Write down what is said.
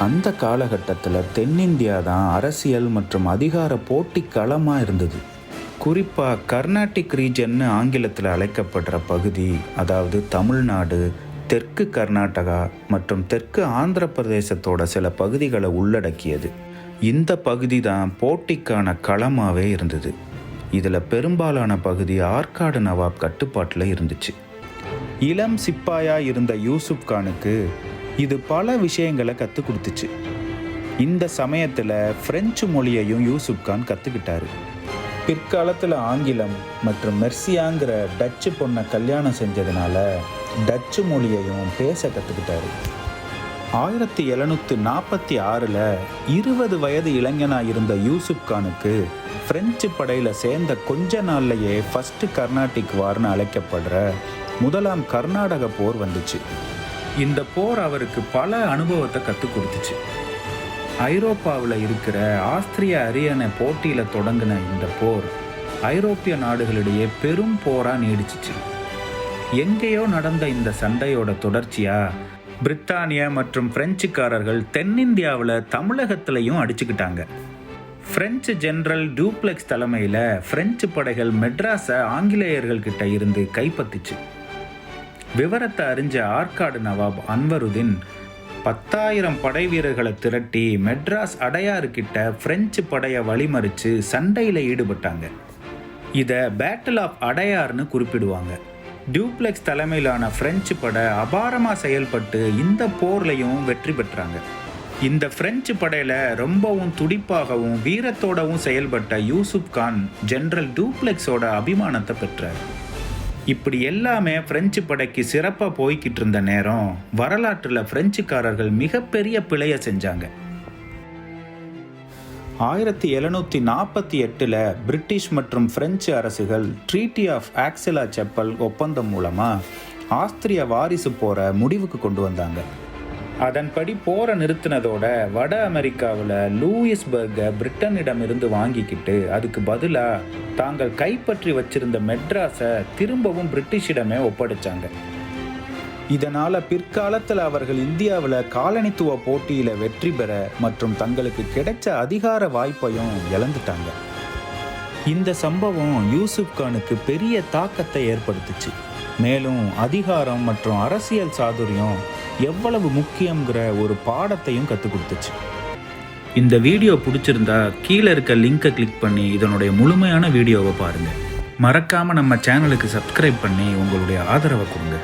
அந்த காலகட்டத்தில் தென்னிந்தியா தான் அரசியல் மற்றும் அதிகார போட்டி களமாக இருந்தது. குறிப்பாக கர்நாடிக் ரீஜன்னு ஆங்கிலத்தில் அழைக்கப்படுற பகுதி அதாவது தமிழ்நாடு தெற்கு கர்நாடகா மற்றும் தெற்கு ஆந்திர பிரதேசத்தோட சில பகுதிகளை உள்ளடக்கியது. இந்த பகுதி தான் போட்டிக்கான களமாகவே இருந்தது. இதில் பெரும்பாலான பகுதி ஆற்காடு நவாப் கட்டுப்பாட்டில் இருந்துச்சு. இளம் சிப்பாயாக இருந்த யூசுப் கானுக்கு இது பல விஷயங்களை கற்றுக் கொடுத்துச்சு. இந்த சமயத்தில் பிரெஞ்சு மொழியையும் யூசுப் கான் கற்றுக்கிட்டாரு பிற்காலத்தில் ஆங்கிலம் மற்றும் மெர்சியாங்கிற டச்சு பொண்ணை கல்யாணம் செஞ்சதுனால டச்சு மொழியையும் பேச கற்றுக்கிட்டாரு ஆயிரத்தி எழுநூற்றி நாற்பத்தி ஆறில் இருபது வயது இளைஞனாக இருந்த யூசுப் கானுக்கு பிரெஞ்சு படையில் சேர்ந்த கொஞ்ச நாள்லையே ஃபஸ்ட்டு கர்நாடிக் வார்னு அழைக்கப்படுற முதலாம் கர்நாடக போர் வந்துச்சு. இந்த போர் அவருக்கு பல அனுபவத்தை கற்றுக் கொடுத்துச்சு. ஐரோப்பாவில் இருக்கிற ஆஸ்திரிய அரியணை போட்டியில் தொடங்கின இந்த போர் ஐரோப்பிய நாடுகளிடையே பெரும் போராக நீடிச்சிச்சு. எங்கேயோ நடந்த இந்த சண்டையோட தொடர்ச்சியாக பிரித்தானிய மற்றும் பிரெஞ்சுக்காரர்கள் தென்னிந்தியாவில் தமிழகத்திலையும் அடிச்சுக்கிட்டாங்க. பிரெஞ்சு ஜெனரல் டூப்ளெக்ஸ் தலைமையில் பிரெஞ்சு படைகள் மெட்ராஸை ஆங்கிலேயர்கள் கிட்ட இருந்து கைப்பற்றிச்சு விவரத்தை அறிஞ்ச ஆற்காடு நவாப் அன்வருதீன் பத்தாயிரம் படை வீரர்களை திரட்டி மெட்ராஸ் அடையாறுகிட்ட பிரெஞ்சு படையை வழிமறித்து சண்டையில் ஈடுபட்டாங்க. இதை பேட்டில் ஆஃப் அடையார்னு குறிப்பிடுவாங்க. டியூப்ளெக்ஸ் தலைமையிலான பிரெஞ்சு படை அபாரமாக செயல்பட்டு இந்த போர்லையும் வெற்றி பெற்றாங்க. இந்த பிரெஞ்சு படையில் ரொம்பவும் துடிப்பாகவும் வீரத்தோடவும் செயல்பட்ட யூசுப் கான் ஜெனரல் டூப்ளெக்ஸோட அபிமானத்தை பெற்றார். இப்படி எல்லாமே பிரெஞ்சு படைக்கு சிறப்பாக போய்கிட்டு இருந்த நேரம் வரலாற்றில் பிரெஞ்சுக்காரர்கள் மிகப்பெரிய பிழையை செஞ்சாங்க. ஆயிரத்தி எழுநூற்றி நாற்பத்தி எட்டில் பிரிட்டிஷ் மற்றும் பிரெஞ்சு அரசுகள் ட்ரீட்டி ஆஃப் ஆக்சிலா செப்பல் ஒப்பந்தம் மூலமாக ஆஸ்திரிய வாரிசு போகிற முடிவுக்கு கொண்டு வந்தாங்க. அதன்படி போரை நிறுத்தினதோட வட அமெரிக்காவில் லூயிஸ்பர்கை பிரிட்டனிடமிருந்து வாங்கிக்கிட்டு அதுக்கு பதிலாக தாங்கள் கைப்பற்றி வச்சிருந்த மெட்ராஸை திரும்பவும் பிரிட்டிஷிடமே ஒப்படைச்சாங்க. இதனால் பிற்காலத்தில் அவர்கள் இந்தியாவில் காலனித்துவ போட்டியில் வெற்றி பெற மற்றும் தங்களுக்கு கிடைச்ச அதிகார வாய்ப்பையும் இழந்துட்டாங்க. இந்த சம்பவம் யூசுப் கானுக்கு பெரிய தாக்கத்தை ஏற்படுத்துச்சு. மேலும் அதிகாரம் மற்றும் அரசியல் சாதுரியம் எவ்வளவு முக்கியங்கிற ஒரு பாடத்தையும் கற்றுக் கொடுத்துச்சு. இந்த வீடியோ பிடிச்சிருந்தா கீழே இருக்க லிங்கை கிளிக் பண்ணி இதனுடைய முழுமையான வீடியோவை பாருங்கள் மறக்காமல் நம்ம சேனலுக்கு சப்ஸ்கிரைப் பண்ணி உங்களுடைய ஆதரவை கொடுங்க.